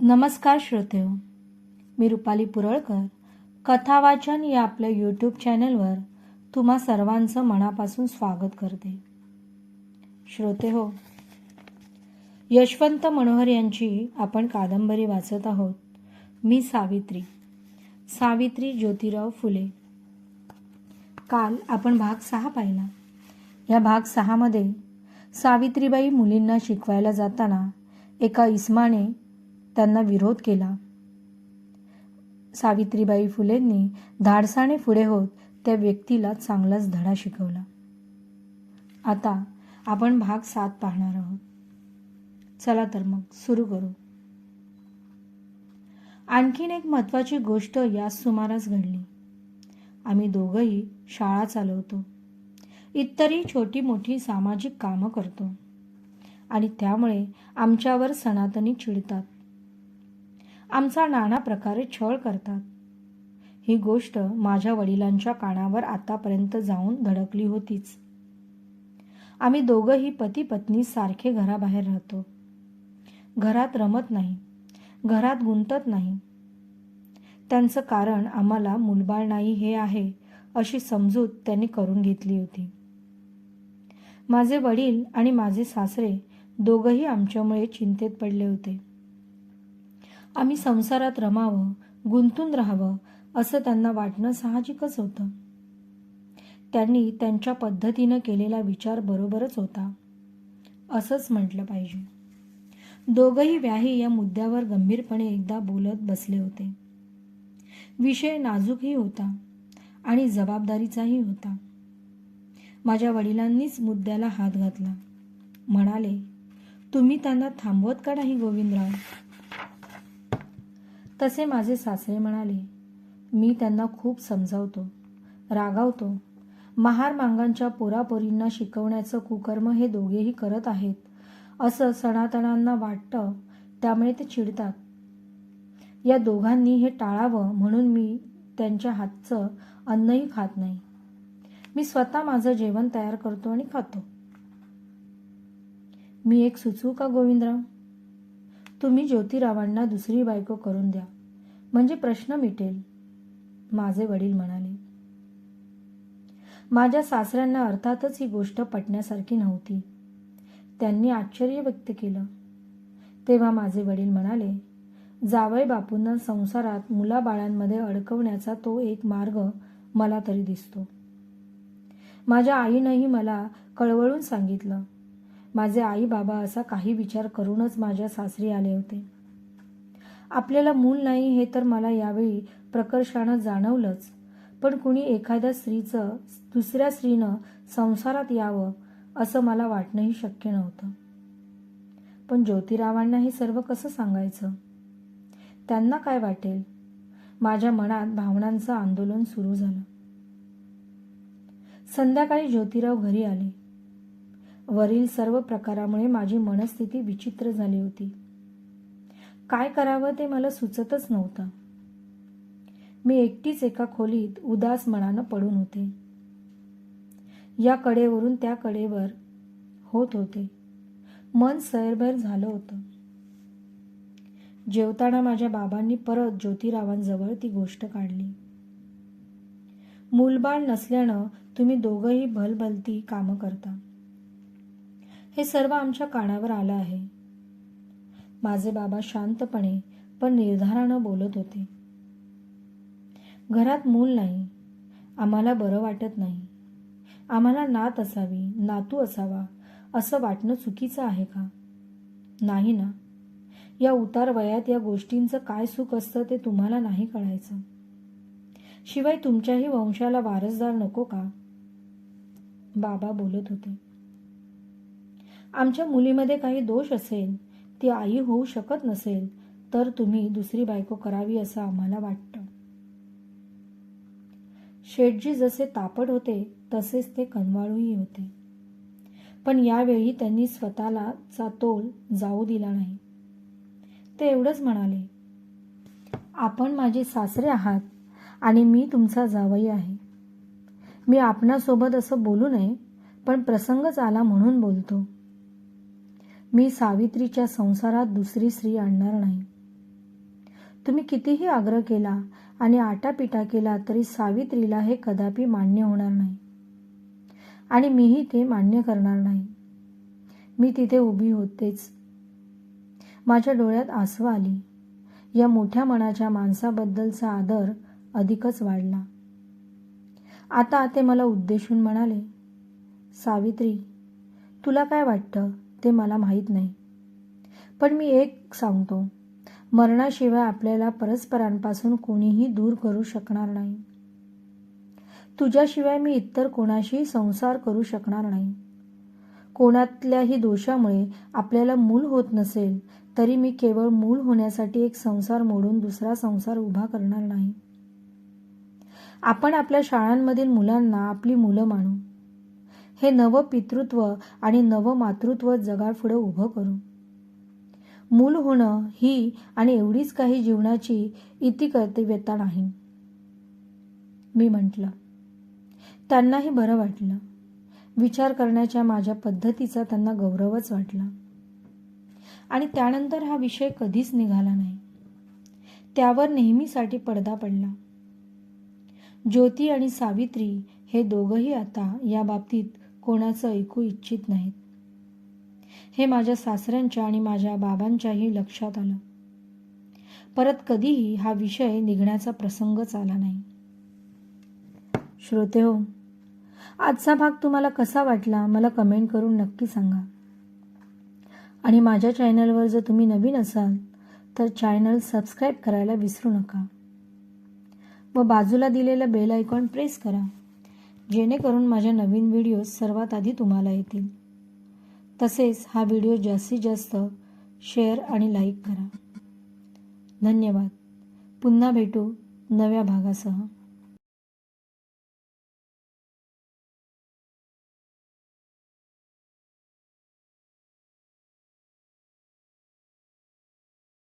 नमस्कार श्रोतेहो मी रुपाली पुरळकर. कथावाचन या आपल्या यूट्यूब चॅनलवर तुम्हा सर्वांचं मनापासून स्वागत करते. श्रोते हो यशवंत मनोहर यांची आपण कादंबरी वाचत आहोत. मी सावित्री. सावित्री ज्योतिराव फुले. काल आपण भाग सहा पाहिला. या भाग सहामध्ये सावित्रीबाई मुलींना शिकवायला जाताना एका इस्माने त्यांना विरोध केला. सावित्रीबाई फुलेंनी धाडसाने पुढे होत त्या व्यक्तीला चांगलाच धडा शिकवला. आता आपण भाग सात पाहणार आहोत. चला तर मग सुरू करू. आणखीन एक महत्वाची गोष्ट याच सुमारास घडली. आम्ही दोघंही शाळा चालवतो. इतरही छोटी मोठी सामाजिक कामं करतो. आणि त्यामुळे आमच्यावर सनातनी चिडतात. आमचा नाना प्रकारे छळ करतात. ही गोष्ट माझ्या वडिलांच्या कानावर आतापर्यंत जाऊन धडकली होतीच. आम्ही दोघंही पती पत्नी सारखे घराबाहेर राहतो. घरात रमत नाही. घरात गुंतत नाही. त्यांचं कारण आम्हाला मुलबाळ नाही हे आहे अशी समजूत त्यांनी करून घेतली होती. माझे वडील आणि माझे सासरे दोघंही आमच्यामुळे चिंतेत पडले होते. आम्ही संसारात रमावं गुंतून राहावं असं त्यांना वाटणं साहजिकच होतं. त्यांनी त्यांच्या पद्धतीनं केलेला विचार बरोबरच होता. असंच म्हटलं पाहिजे. दोघंही व्याही या मुद्द्यावर गंभीरपणे एकदा बोलत बसले होते. विषय नाजूकही होता आणि जबाबदारीचाही होता. माझ्या वडिलांनीच मुद्द्याला हात घातला. म्हणाले तुम्ही त्यांना थांबवत का नाही गोविंदराव? तसे माझे सासरे म्हणाले मी त्यांना खूप समजावतो रागावतो. महार मांगांच्या पोरापोरींना शिकवण्याचं कुकर्म हे दोघेही करत आहेत. असं सनातनांना वाटतं त्यामुळे ते चिडतात. या दोघांनी हे टाळावं म्हणून मी त्यांच्या हातचं अन्नही खात नाही. मी स्वतः माझं जेवण तयार करतो आणि खातो. मी एक सुचू का गोविंदराव? तुम्ही ज्योतिरावांना दुसरी बायको करून द्या. म्हणजे प्रश्न मिटेल. माझे वडील म्हणाले. माझ्या सासऱ्यांना अर्थातच ही गोष्ट पटण्यासारखी नव्हती. त्यांनी आश्चर्य व्यक्त केलं. तेव्हा माझे वडील म्हणाले जावई बापूंना संसारात मुलाबाळांमध्ये अडकवण्याचा तो एक मार्ग मला तरी दिसतो. माझ्या आईनंही मला कळवळून सांगितलं. माझे आई बाबा असा काही विचार करूनच माझ्या सासरी आले होते. आपल्याला मूल नाही हे तर मला यावेळी प्रकर्षानं जाणवलंच. पण कुणी एखाद्या स्त्रीचं दुसऱ्या स्त्रीनं संसारात यावं असं मला वाटणंही शक्य नव्हतं. पण ज्योतिरावांना हे सर्व कसं सांगायचं? त्यांना काय वाटेल? माझ्या मनात भावनांचं आंदोलन सुरू झालं. संध्याकाळी ज्योतिराव घरी आले. वरील सर्व प्रकारामुळे माझी मनस्थिती विचित्र झाली होती. काय करावं ते मला सुचतच नव्हतं. मी एकटीच एका खोलीत उदास मनानं पडून होते. या कडेवरून त्या कडेवर होत होते. मन सैरभैर झालं होतं. जेवताना माझ्या बाबांनी परत ज्योतिरावांजवळ ती गोष्ट काढली. मूलबाळ नसल्यानं तुम्ही दोघंही भलभलती कामं करता. हे सर्व आमच्या कानावर आलं आहे. माझे बाबा शांतपणे पण निर्धारानं बोलत होते. घरात मूल नाही. आम्हाला बरं वाटत नाही. आम्हाला नात असावी नातू असावा असं वाटणं चुकीचं आहे का? नाही ना. या उतार वयात या गोष्टींचं काय सुख असतं ते तुम्हाला नाही कळायचं. शिवाय तुमच्याही वंशाला वारसदार नको का? बाबा बोलत होते. आमच्या मुलीमध्ये काही दोष असेल ती आई होऊ शकत नसेल तर तुम्ही दुसरी बायको करावी असं आम्हाला वाटतं. शेठजी जसे तापट होते तसेच ते कनवाळूही होते. पण यावेळी त्यांनी स्वतःला चा तोल जाऊ दिला नाही. ते एवढंच म्हणाले आपण माझे सासरे आहात आणि मी तुमचा जावई आहे. मी आपणासोबत असं बोलू नये पण प्रसंगच आला म्हणून बोलतो. मी सावित्रीच्या संसारात दुसरी स्त्री आणणार नाही. तुम्ही कितीही आग्रह केला आणि आटापिटा केला तरी सावित्रीला हे कदापि मान्य होणार नाही. आणि मीही ते मान्य करणार नाही. मी तिथे उभी होतेच. माझ्या डोळ्यात आसवा आली. या मोठ्या मनाच्या माणसाबद्दलचा आदर अधिकच वाढला. आता ते मला उद्देशून म्हणाले सावित्री तुला काय वाटतं? ते मला माहीत नाही. पण मी एक सांगतो. मरणाशिवाय आपल्याला परस्परांपासून कोणीही दूर करू शकणार नाही. तुझ्याशिवाय मी इतर कोणाशी संसार करू शकणार नाही. कोणातल्याही दोषामुळे आपल्याला मूल होत नसेल तरी मी केवळ मूल होण्यासाठी एक संसार मोडून दुसरा संसार उभा करणार नाही. आपण आपल्या शाळांमधील मुलांना आपली मुलं मानू. हे नवं पितृत्व आणि नवं मातृत्व जगापुढं उभं करू. मूल होणं ही आणि एवढीच काही जीवनाची इति कर्तव्यता नाही. मी म्हटलं त्यांनाही बरं वाटलं. विचार करण्याच्या माझ्या पद्धतीचा त्यांना गौरवच वाटला. आणि त्यानंतर हा विषय कधीच निघाला नाही. त्यावर नेहमीसाठी पडदा पडला. ज्योती आणि सावित्री हे दोघंही आता या बाबतीत कोणाचं ऐकू इच्छित नाहीत. हे माझ्या सासऱ्यांच्या आणि माझ्या बाबांच्याही लक्षात आलं. परत कधीही हा विषय निघण्याचा प्रसंगच आला नाही. श्रोते हो आजचा भाग तुम्हाला कसा वाटला मला कमेंट करून नक्की सांगा. आणि माझ्या चॅनलवर जर तुम्ही नवीन असाल तर चॅनल सबस्क्राईब करायला विसरू नका. व बाजूला दिलेलं बेल आयकॉन प्रेस करा. जेणेकरून माझ्या नवीन व्हिडिओ सर्वात आधी तुम्हाला येतील. तसेच हा व्हिडिओ जास्तीत जास्त शेअर आणि लाईक करा. धन्यवाद. पुन्हा भेटू नव्या भागासह.